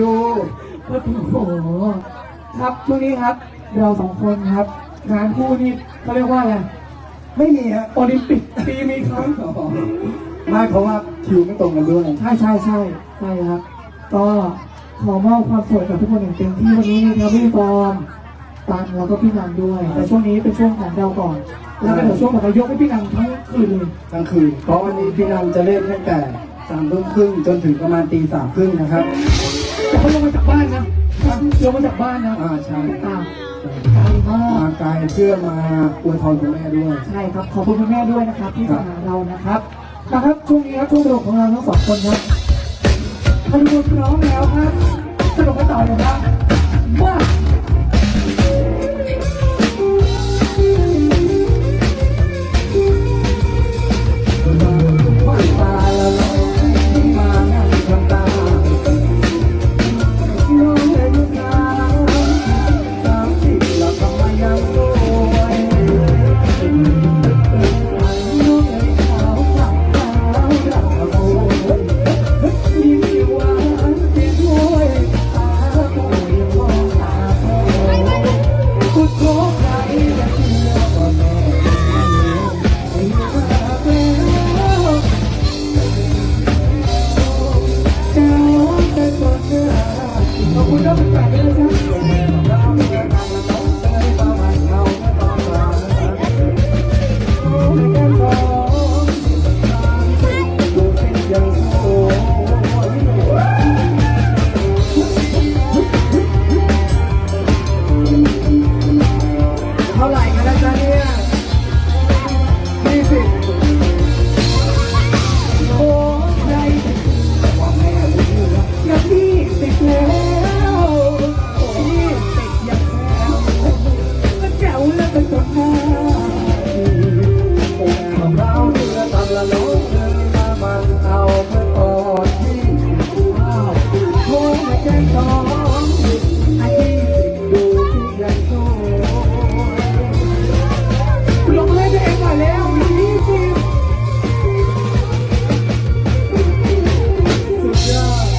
ดูโอ้โหครับช่วงนี้ครับ เราสองคนครับ งานคู่นี่เขาเรียกว่าอะไรไม่มีฮะโอลิมปิกปีมีครั้งไม่เพราะว่าคิวไม่ตรงกันด้วยใช่ใช่ใช่ใช่ครับ ก็ขอมอบความสวยกับทุกคนอย่างเต็มที่วันนี้มีทั้งพี่ฟอร์มตันแล้วก็พี่นันด้วย แต่ช่วงนี้เป็นช่วงของเราก่อน แล้วก็เดี๋ยวช่วงของเรายกให้พี่นันทั้งคืนเลยกลางคืนเพราะวันนี้พี่นันจะเล่นตั้งแต่สามทุ่มครึ่งจนถึงประมาณตีสามครึ่งนะครับ แต่เขาลงมาจากบ้านนะลงมาจากบ้านนะอ่าใช่อ่าไกลมากมาไกลเพื่อมาอวยพรคุณแม่ด้วย ใช่ครับ ขอบคุณคุณแม่ด้วยนะครับ ที่มาหาเรานะครับนะครับช่วงนี้ครับช่วงสนุกของเราทั้งสองคนครับท่านผู้ชมพร้อมแล้วครับ 꼭